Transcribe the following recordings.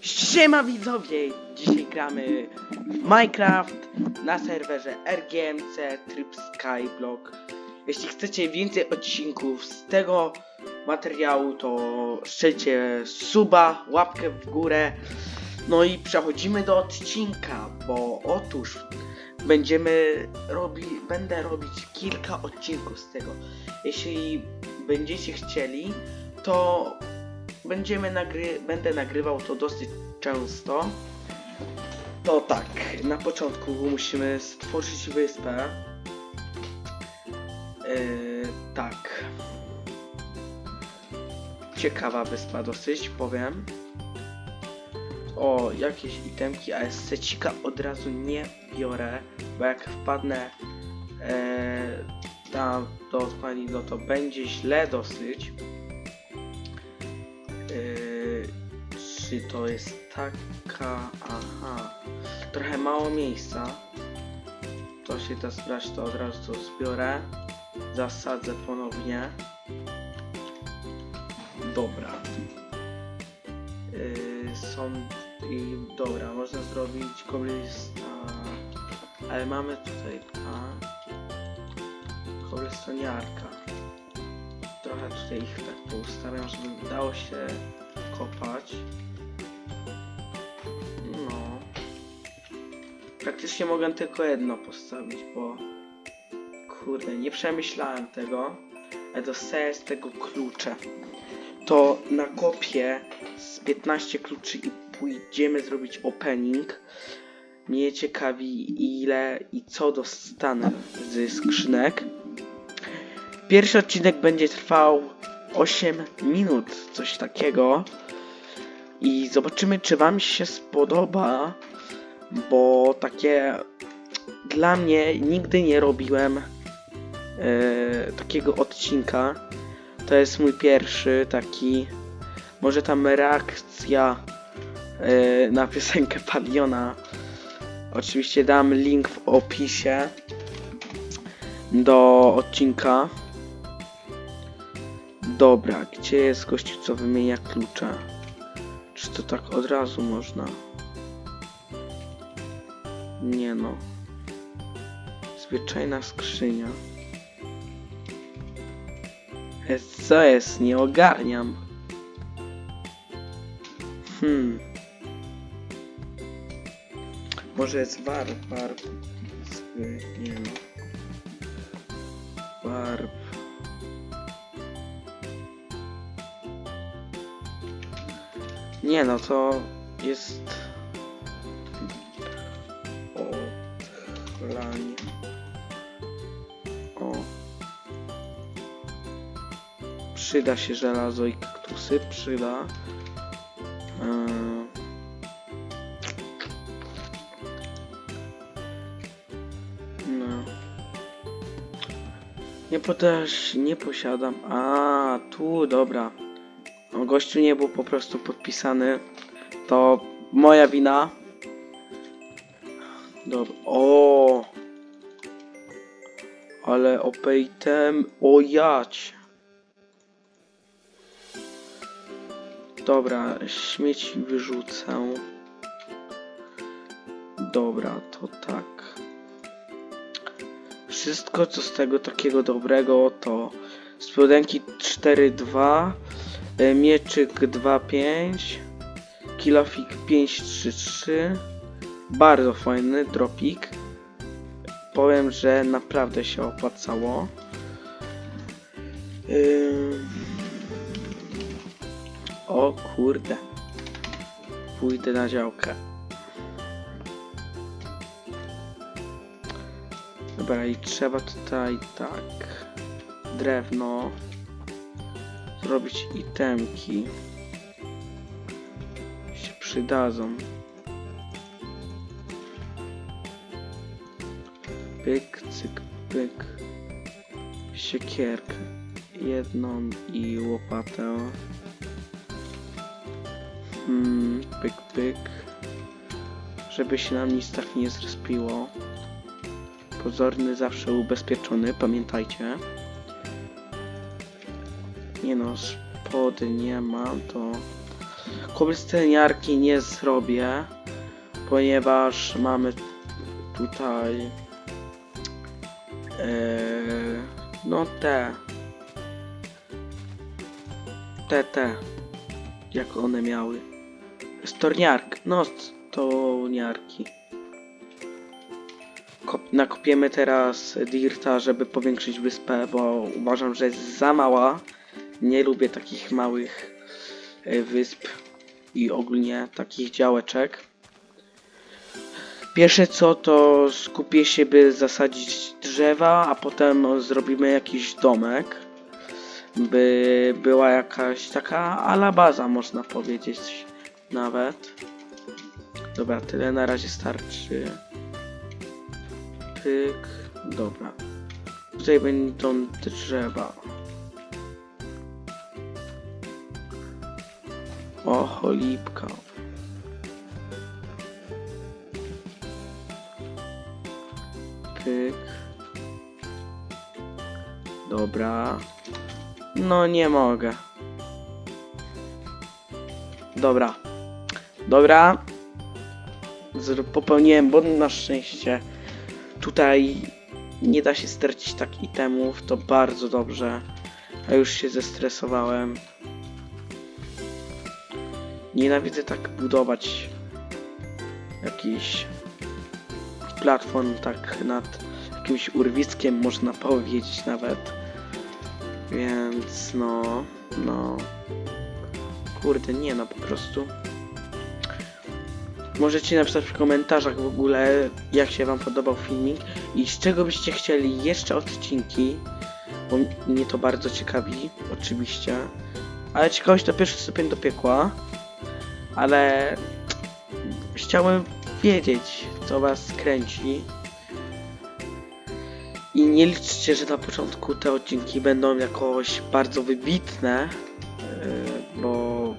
Siema widzowie! Dzisiaj gramy w Minecraft na serwerze RGMC tryb Skyblock. Jeśli chcecie więcej odcinków z tego materiału, to strzelcie suba, łapkę w górę. No i przechodzimy do odcinka, bo otóż będziemy robi, będę robić kilka odcinków z tego. Jeśli będziecie chcieli, to będziemy nagry będę nagrywał to dosyć często. To tak, na początku musimy stworzyć wyspę. Yy, tak. Ciekawa wyspa dosyć, powiem. O, jakieś itemki, ale secika od razu nie biorę, bo jak wpadnę e, tam do odpali, no to będzie źle dosyć. Czy to jest taka... Aha. Trochę mało miejsca. To się da zbrać, to od razu zbiorę. Zasadzę ponownie. Dobra. Yy, są... I dobra, można zrobić koblista. Ale mamy tutaj... A... Koblestoniarka trochę tutaj ich tak poustawiam, żeby dało się kopać. Praktycznie mogę tylko jedno postawić, bo kurde, nie przemyślałem tego, ale dostaję z tego klucze. To nakopię z 15 kluczy i pójdziemy zrobić opening. Mnie ciekawi ile i co dostanę ze skrzynek. Pierwszy odcinek będzie trwał 8 minut, coś takiego. I zobaczymy, czy Wam się spodoba, bo takie dla mnie nigdy nie robiłem e, takiego odcinka. To jest mój pierwszy taki, może tam reakcja e, na piosenkę Paliona. Oczywiście dam link w opisie do odcinka. Dobra, gdzie jest gościu, co wymienia klucze? Czy to tak od razu można? Nie no. Zwyczajna skrzynia. Co jest? Nie ogarniam. Hmm. Może jest warp. Zły, Nie no. Warp. Nie no, to jest odchlanie. O. Przyda się żelazo i kaktusy, przyda. Eee. No. Nie podasz, nie posiadam. A, tu, dobra. No, gościu nie był po prostu podpisany. To moja wina. Dobra. O! Ale opejtem. O jać. Dobra, śmieci wyrzucę. Dobra, to tak. Wszystko co z tego takiego dobrego to spodenki 4-2 E, Mieczyk 2.5 Kilofik 5.3.3 Bardzo fajny dropik Powiem, że naprawdę się opłacało Ym. O kurde Pójdę na działkę Dobra i trzeba tutaj tak Drewno zrobić itemki. Się przydadzą. Pyk, cyk, pyk. Siekierkę. Jedną i łopatę. Hmm, pyk, pyk. Żeby się nam nic tak nie zrespiło. Pozorny zawsze ubezpieczony, pamiętajcie. Nie no, spody nie ma, to Kobystyniarki nie zrobię, ponieważ mamy tutaj no te. Te te. Jak one miały. Storniark, no storniarki. Kop nakopiemy teraz dirta, żeby powiększyć wyspę, bo uważam, że jest za mała. Nie lubię takich małych e, wysp i ogólnie takich działeczek. Pierwsze co to skupię się, by zasadzić drzewa, a potem zrobimy jakiś domek, by była jakaś taka ala baza, można powiedzieć nawet. Dobra, tyle na razie starczy. Pyk. Dobra. Tutaj będą drzewa. O, cholipka. Dobra. No nie mogę. Dobra. Dobra. Popełniłem błąd na szczęście. Tutaj nie da się stracić tak itemów, to bardzo dobrze. A już się zestresowałem. Nienawidzę tak budować jakiś platform tak nad jakimś urwiskiem można powiedzieć nawet. Więc no, no. Kurde, nie no po prostu. Możecie napisać w komentarzach w ogóle, jak się wam podobał filmik i z czego byście chcieli jeszcze odcinki, bo mnie to bardzo ciekawi, oczywiście. Ale ciekawość to pierwszy stopień do piekła, ale chciałem wiedzieć, co was kręci. I nie liczcie, że na początku te odcinki będą jakoś bardzo wybitne, yy, bo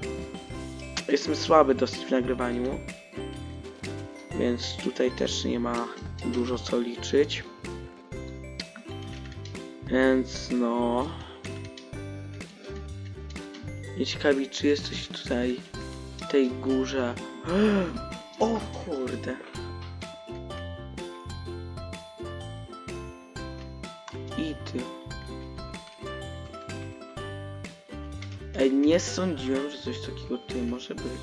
jestem słaby dosyć w nagrywaniu. Więc tutaj też nie ma dużo co liczyć. Więc no. Mnie ciekawi, czy jest coś tutaj w tej górze. O kurde. I ty. Ej, nie sądziłem, że coś takiego tutaj może być.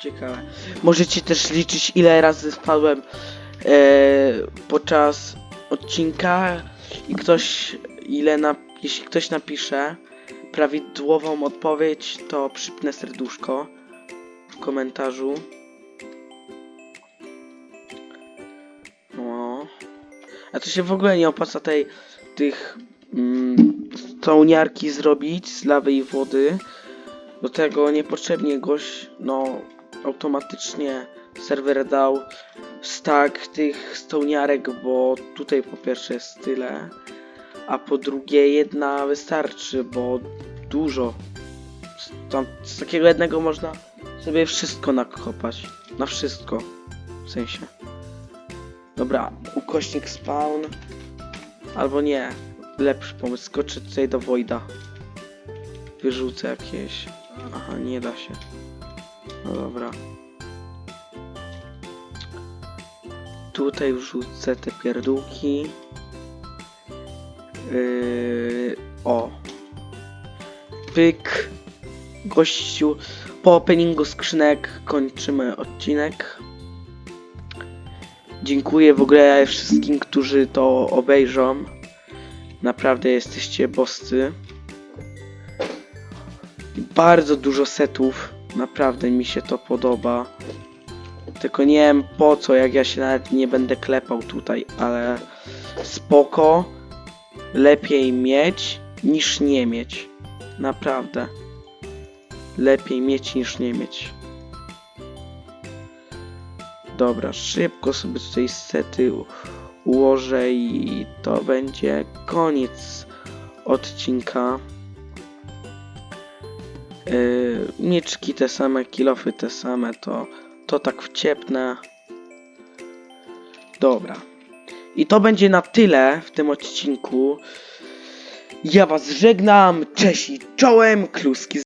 Ciekawe. Możecie też liczyć ile razy spadłem e, podczas odcinka i ktoś ile na, jeśli ktoś napisze prawidłową odpowiedź, to przypnę serduszko w komentarzu. No. A to się w ogóle nie opłaca tej tych mm, zrobić z lawy i wody. Do tego niepotrzebnie goś, no, automatycznie serwer dał stack tych stołniarek, bo tutaj po pierwsze jest tyle, a po drugie jedna wystarczy, bo dużo. Tam, z takiego jednego można sobie wszystko nakopać. Na wszystko. W sensie. Dobra, ukośnik spawn. Albo nie. Lepszy pomysł. Skoczę tutaj do Voida. Wyrzucę jakieś. Aha, nie da się. No dobra. Tutaj wrzucę te pierdółki. Yy, o. Pyk. Gościu. Po openingu skrzynek kończymy odcinek. Dziękuję w ogóle wszystkim, którzy to obejrzą. Naprawdę jesteście boscy. Bardzo dużo setów. Naprawdę mi się to podoba. Tylko nie wiem po co, jak ja się nawet nie będę klepał tutaj, ale spoko. Lepiej mieć niż nie mieć. Naprawdę. Lepiej mieć niż nie mieć. Dobra, szybko sobie tutaj sety ułożę i to będzie koniec odcinka. Yy, mieczki te same, kilofy te same, to, to tak wciepnę. Dobra. I to będzie na tyle w tym odcinku. Ja was żegnam, cześć i czołem, kluski